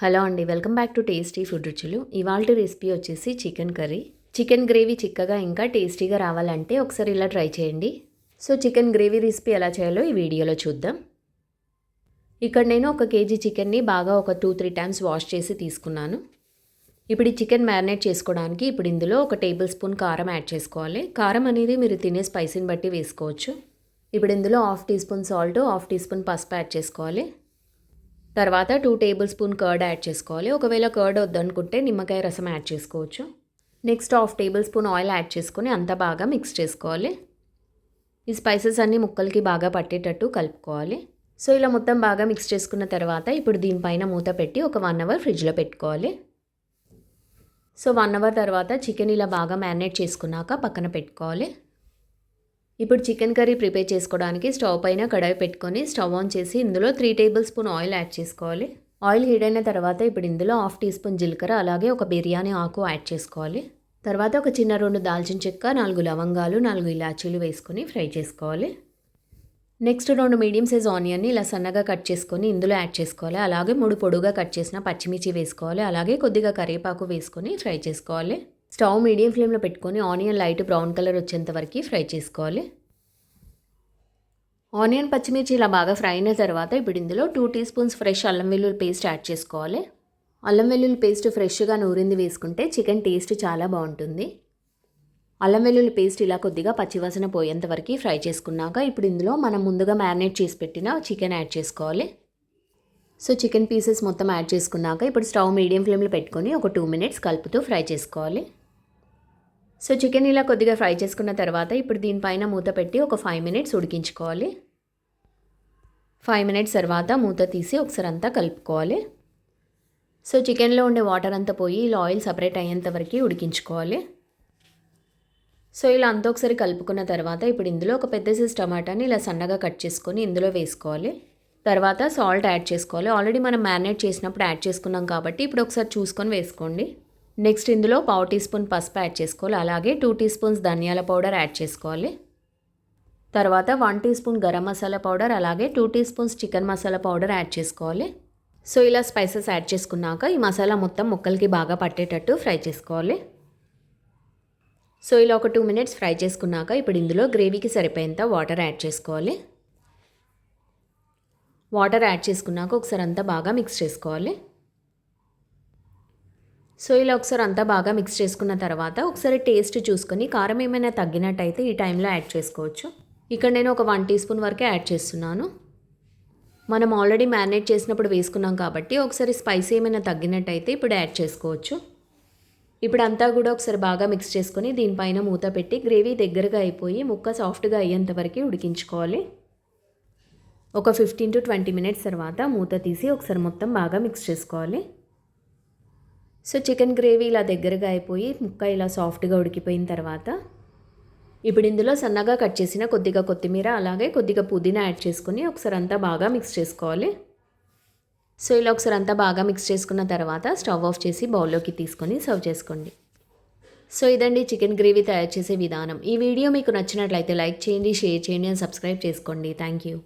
Hello అండి welcome back to tasty food రుచులు. ఇవాళ రెసిపీ వచ్చేసి చికెన్ కర్రీ. చికెన్ గ్రేవీ చిక్కగా ఇంకా టేస్టీగా రావాలంటే ఒకసారి ఇలా ట్రై చేయండి. సో చికెన్ గ్రేవీ రెసిపీ ఎలా చేయాలో ఈ వీడియోలో చూద్దాం. ఇక్కడ నేను ఒక కేజీ చికెన్ని బాగా ఒక టూ త్రీ టైమ్స్ వాష్ చేసి తీసుకున్నాను. ఇప్పుడు ఈ చికెన్ మ్యారినేట్ చేసుకోవడానికి ఇప్పుడు ఇందులో ఒక టేబుల్ స్పూన్ కారం యాడ్ చేసుకోవాలి. కారం అనేది మీరు తినే స్పైసీని బట్టి వేసుకోవచ్చు. ఇప్పుడు ఇందులో half teaspoon salt half teaspoon పసుపు యాడ్ చేసుకోవాలి. తర్వాత two tablespoon curd add చేసుకోవాలి. ఒకవేళ కర్డ్ వద్దనుకుంటే నిమ్మకాయ రసం యాడ్ చేసుకోవచ్చు. Next half tablespoon oil add చేసుకొని అంతా బాగా మిక్స్ చేసుకోవాలి. ఈ స్పైసెస్ అన్నీ ముక్కలకి బాగా పట్టేటట్టు కలుపుకోవాలి. సో ఇలా మొత్తం బాగా మిక్స్ చేసుకున్న తర్వాత ఇప్పుడు దీనిపైన మూత పెట్టి ఒక వన్ అవర్ ఫ్రిడ్జ్లో పెట్టుకోవాలి. సో వన్ అవర్ తర్వాత చికెన్ ఇలా బాగా మ్యారినేట్ చేసుకున్నాక పక్కన పెట్టుకోవాలి. ఇప్పుడు చికెన్ కర్రీ ప్రిపేర్ చేసుకోవడానికి స్టవ్ పైన కడాయి పెట్టుకొని స్టవ్ ఆన్ చేసి ఇందులో three tablespoon oil add చేసుకోవాలి. ఆయిల్ హీట్ అయిన తర్వాత ఇప్పుడు ఇందులో హాఫ్ టీ స్పూన్ జీలకర్ర అలాగే ఒక బిర్యానీ ఆకు యాడ్ చేసుకోవాలి. తర్వాత ఒక చిన్న రెండు దాల్చిన చెక్క నాలుగు లవంగాలు నాలుగు ఇలాచీలు వేసుకొని ఫ్రై చేసుకోవాలి. నెక్స్ట్ రెండు మీడియం సైజ్ ఆనియన్ని ఇలా సన్నగా కట్ చేసుకొని ఇందులో యాడ్ చేసుకోవాలి. అలాగే మూడు పొడుగా కట్ చేసిన పచ్చిమిర్చి వేసుకోవాలి. అలాగే కొద్దిగా కరివేపాకు వేసుకొని ఫ్రై చేసుకోవాలి. స్టవ్ మీడియం ఫ్లేమ్లో పెట్టుకొని ఆనియన్ లైట్ బ్రౌన్ కలర్ వచ్చేంత వరకు ఫ్రై చేసుకోవాలి. ఆనియన్ పచ్చిమిర్చి ఇలా బాగా ఫ్రై అయిన తర్వాత ఇప్పుడు ఇందులో టూ టీ స్పూన్స్ ఫ్రెష్ అల్లం వెల్లుల్లి పేస్ట్ యాడ్ చేసుకోవాలి. అల్లం వెల్లుల్లి పేస్ట్ ఫ్రెష్గా నూరింది వేసుకుంటే చికెన్ టేస్ట్ చాలా బాగుంటుంది. అల్లం వెల్లుల్లి పేస్ట్ ఇలా కొద్దిగా పచ్చివాసన పోయేంత వరకు ఫ్రై చేసుకున్నాక ఇప్పుడు ఇందులో మనం ముందుగా మ్యారినేట్ చేసి పెట్టిన చికెన్ యాడ్ చేసుకోవాలి. సో చికెన్ పీసెస్ మొత్తం యాడ్ చేసుకున్నాక ఇప్పుడు స్టవ్ మీడియం ఫ్లేమ్లో పెట్టుకొని ఒక టూ మినిట్స్ కలుపుతూ ఫ్రై చేసుకోవాలి. సో చికెన్ ఇలా కొద్దిగా ఫ్రై చేసుకున్న తర్వాత ఇప్పుడు దీనిపైన మూత పెట్టి ఒక ఫైవ్ మినిట్స్ ఉడికించుకోవాలి. ఫైవ్ మినిట్స్ తర్వాత మూత తీసి ఒకసారి అంతా కలుపుకోవాలి. సో చికెన్లో ఉండే వాటర్ అంతా పోయి ఇలా ఆయిల్ సపరేట్ అయ్యేంత వరకు ఉడికించుకోవాలి. సో ఇలా అంతా ఒకసారి కలుపుకున్న తర్వాత ఇప్పుడు ఇందులో ఒక పెద్ద సైజ్ టమాటాని ఇలా సన్నగా కట్ చేసుకొని ఇందులో వేసుకోవాలి. తర్వాత సాల్ట్ యాడ్ చేసుకోవాలి. ఆల్రెడీ మనం మ్యారినేట్ చేసినప్పుడు యాడ్ చేసుకున్నాం కాబట్టి ఇప్పుడు ఒకసారి చూసుకొని వేసుకోండి. నెక్స్ట్ ఇందులో పావు టీ స్పూన్ పసుపు యాడ్ చేసుకోవాలి. అలాగే టూ టీ స్పూన్స్ ధనియాల పౌడర్ యాడ్ చేసుకోవాలి. తర్వాత one teaspoon garam masala powder అలాగే two teaspoons chicken masala powder add చేసుకోవాలి. సో ఇలా స్పైసెస్ యాడ్ చేసుకున్నాక ఈ మసాలా మొత్తం ముక్కలకి బాగా పట్టేటట్టు ఫ్రై చేసుకోవాలి. సో ఇలా ఒక టూ మినిట్స్ ఫ్రై చేసుకున్నాక ఇప్పుడు ఇందులో గ్రేవీకి సరిపోయేంత వాటర్ యాడ్ చేసుకోవాలి. వాటర్ యాడ్ చేసుకున్నాక ఒకసారి అంతా బాగా మిక్స్ చేసుకోవాలి. సో ఇలా ఒకసారి అంతా బాగా మిక్స్ చేసుకున్న తర్వాత ఒకసారి టేస్ట్ చూసుకొని కారం ఏమైనా తగ్గినట్టయితే ఈ టైంలో యాడ్ చేసుకోవచ్చు. ఇక్కడ నేను ఒక వన్ టీ స్పూన్ వరకే యాడ్ చేస్తున్నాను. మనం ఆల్రెడీ మ్యారినేట్ చేసినప్పుడు వేసుకున్నాం కాబట్టి ఒకసారి స్పైసీ ఏమైనా తగ్గినట్టయితే ఇప్పుడు యాడ్ చేసుకోవచ్చు. ఇప్పుడు అంతా కూడా ఒకసారి బాగా మిక్స్ చేసుకొని దీనిపైన మూత పెట్టి గ్రేవీ దగ్గరగా అయిపోయి ముక్క సాఫ్ట్గా అయ్యేంత వరకు ఉడికించుకోవాలి. ఒక ఫిఫ్టీన్ టు ట్వంటీ మినిట్స్ తర్వాత మూత తీసి ఒకసారి మొత్తం బాగా మిక్స్ చేసుకోవాలి. సో చికెన్ గ్రేవీ ఇలా దగ్గరగా అయిపోయి ముక్క ఇలా సాఫ్ట్గా ఉడికిపోయిన తర్వాత ఇప్పుడు ఇందులో సన్నగా కట్ చేసిన కొద్దిగా కొత్తిమీర అలాగే కొద్దిగా పుదీనా యాడ్ చేసుకొని ఒకసారి అంతా బాగా మిక్స్ చేసుకోవాలి. సో ఇలా ఒకసారి అంతా బాగా మిక్స్ చేసుకున్న తర్వాత స్టవ్ ఆఫ్ చేసి బౌల్లోకి తీసుకొని సర్వ్ చేసుకోండి. సో ఇదండి చికెన్ గ్రేవీ తయారు చేసే విధానం. ఈ వీడియో మీకు నచ్చినట్లయితే లైక్ చేయండి షేర్ చేయండి అండ్ సబ్స్క్రైబ్ చేసుకోండి. Thank you